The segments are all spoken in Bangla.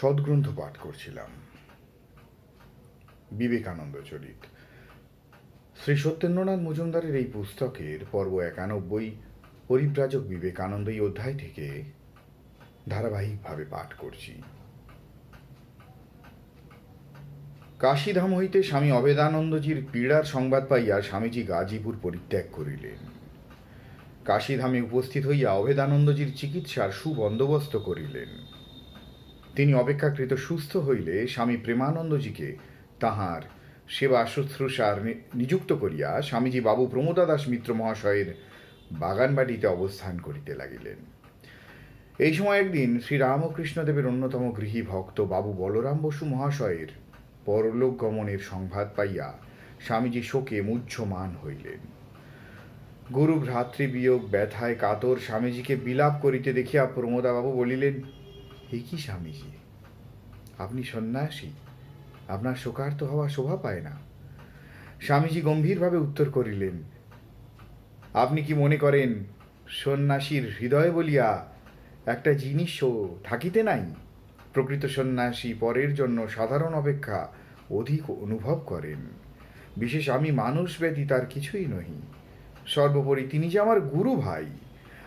সদ্গ্রন্থ পাঠ করছিলাম। বিবেকানন্দ চরিত। শ্রী সত্যেন্দ্রনাথ মজুমদারের এই পুস্তকের পর্ব একানব্বই, পরিব্রাজক বিবেকানন্দ এই অধ্যায় থেকে ধারাবাহিকভাবে পাঠ করছি। কাশীধাম হইতে স্বামী অবেদানন্দজির পীড়ার সংবাদ পাইয়া স্বামীজি গাজীপুর পরিত্যাগ করিলেন। কাশীধামে উপস্থিত হইয়া অভেদানন্দজির চিকিৎসার সুবন্দোবস্ত করিলেন। তিনি অপেক্ষাকৃত সুস্থ হইলে স্বামী প্রেমানন্দজিকে তাহার সেবা শুশ্রূষার নিযুক্ত করিয়া স্বামীজি বাবু প্রমোদা দাস মিত্র মহাশয়ের বাগানবাড়িতে অবস্থান করিতে লাগিলেন। এই সময় একদিন শ্রী রামকৃষ্ণদেবের অন্যতম গৃহী ভক্ত বাবু বলরাম বসু মহাশয়ের পরলোক গমনের সংবাদ পাইয়া স্বামীজি শোকে মুহ্যমান হইলেন। গুরু ভ্রাতৃবিয়োগ ব্যথায় কাতর স্বামীজিকে বিলাপ করিতে দেখিয়া প্রমোদাবাবু বলিলেন এ কি স্বামীজি। আপনি সন্ন্যাসী, আপনার শোকার্ত হওয়া শোভা পায় না। স্বামীজি গম্ভীরভাবে উত্তর করিলেন, আপনি কি মনে করেন সন্ন্যাসীর হৃদয় বলিয়া একটা জিনিসও থাকিতে নাই? প্রকৃত সন্ন্যাসী পরের জন্য সাধারণ অপেক্ষা অধিক অনুভব করেন। বিশেষ আমি মানুষ ব্যতী তার কিছুই নহি। সর্বোপরি তিনি যে আমার গুরু ভাই।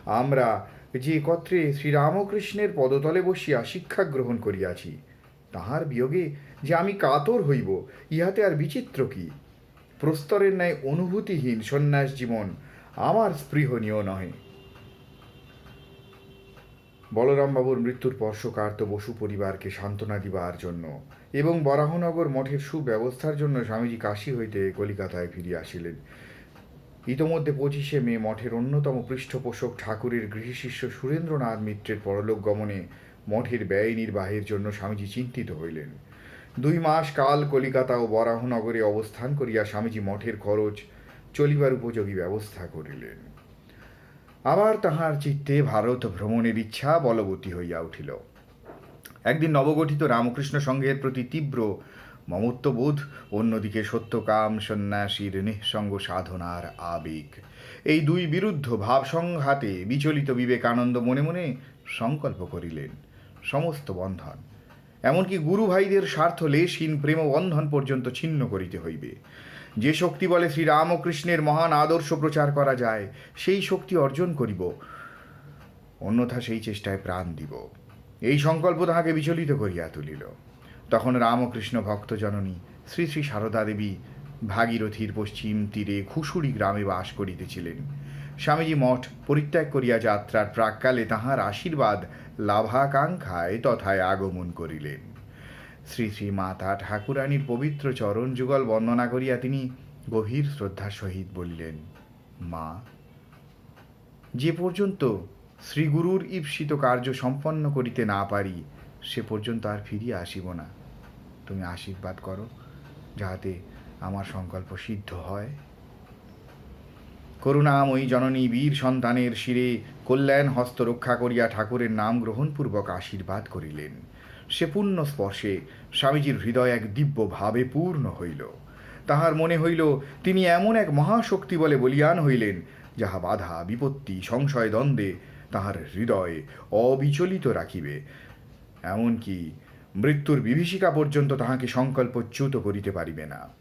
আমরা যে একত্রে শ্রীরামকৃষ্ণের পদতলে বসিয়া শিক্ষা গ্রহণ করিয়াছি, তাহার বিয়োগে যে আমি কাতর হইব, ইহাতে আর বিচিত্র কি? প্রস্তরের ন্যায় অনুভূতিহীন সন্ন্যাস জীবন আমার স্পৃহনীয় নহে। বলরামবাবুর মৃত্যুর পর শোকার্ত বসু পরিবারকে সান্ত্বনা দিবার জন্য এবং বরাহনগর মঠের সুব্যবস্থার জন্য স্বামীজি কাশী হইতে কলিকাতায় ফিরিয়া আসিলেন। ইতোমধ্যে পঁচিশে মে মঠের অন্যতম পৃষ্ঠপোষক ঠাকুরের গৃহশিষ্য সুরেন্দ্রনাথ মিত্রের পরলোক গমনে মঠের ব্যয় নির্বাহের জন্য স্বামীজি চিন্তিত হইলেন। দুই মাস কাল কলিকাতা ও বরাহনগরে অবস্থান করিয়া স্বামীজি মঠের খরচ, চলিবার উপযোগী ব্যবস্থা করিলেন। আবার তাহার চিত্তে ভারত ভ্রমণের ইচ্ছা বলবতী হইয়া উঠিল। একদিন নবগঠিত রামকৃষ্ণ সংঘের প্রতি তীব্র মমত্ববোধ, অন্যদিকে সত্যকাম সন্ন্যাসীর নিঃসঙ্গ সাধনার আবেগ। এই দুই বিরুদ্ধ ভাব সংঘাতে বিচলিত বিবেকানন্দ মনে মনে সংকল্প করিলেন, সমস্ত বন্ধন। এমনকি গুরু ভাইদের স্বার্থ লেশহীন প্রেম বন্ধন পর্যন্ত ছিন্ন করিতে হইবে। যে শক্তি বলে শ্রীরামকৃষ্ণের মহান আদর্শ প্রচার করা যায়, সেই শক্তি অর্জন করিব, অন্যথা সেই চেষ্টায় প্রাণ দিব। এই সংকল্প তাহাকে বিচলিত করিয়া তুলিল। তখন রামকৃষ্ণ ভক্ত জননী শ্রী শ্রী সারদা দেবী ভাগীরথীর পশ্চিম তীরে খুশুড়ি গ্রামে বাস করিতেছিলেন। স্বামীজি মঠ পরিত্যাগ করিয়া যাত্রার প্রাককালে তাহার আশীর্বাদ লাভাকাঙ্ক্ষায় তথায় আগমন করিলেন। শ্রী শ্রী মাতা ঠাকুরানীর পবিত্র চরণ যুগল বন্দনা করিয়া তিনি গভীর শ্রদ্ধার সহিত বলিলেন, মা, যে পর্যন্ত শ্রীগুরুর ঈপ্সিত কার্য সম্পন্ন করিতে না পারি, সে পর্যন্ত আর ফিরিয়া আসিব না। তুমি আশীর্বাদ করো যাহাতে আমার সংকল্প সিদ্ধ হয়। করুণাময়ী জননী বীর সন্তানের শিরে কল্যাণ হস্ত রক্ষা করিয়া ঠাকুরের নাম গ্রহণপূর্বক আশীর্বাদ করিলেন। সে পুণ্য স্পর্শে স্বামীজির হৃদয় এক দিব্য ভাবে পূর্ণ হইল। তাহার মনে হইল, তিনি এমন এক মহাশক্তি বলে বলিয়ান হইলেন, যাহা বাধা, বিপত্তি, সংশয়, দ্বন্দ্বে তাহার হৃদয় অবিচলিত রাখিবে। এমনকি মৃত্যুর বিভীষিকা পর্যন্ত তাহাকে সংকল্পচ্যুত করিতে পারিবে না।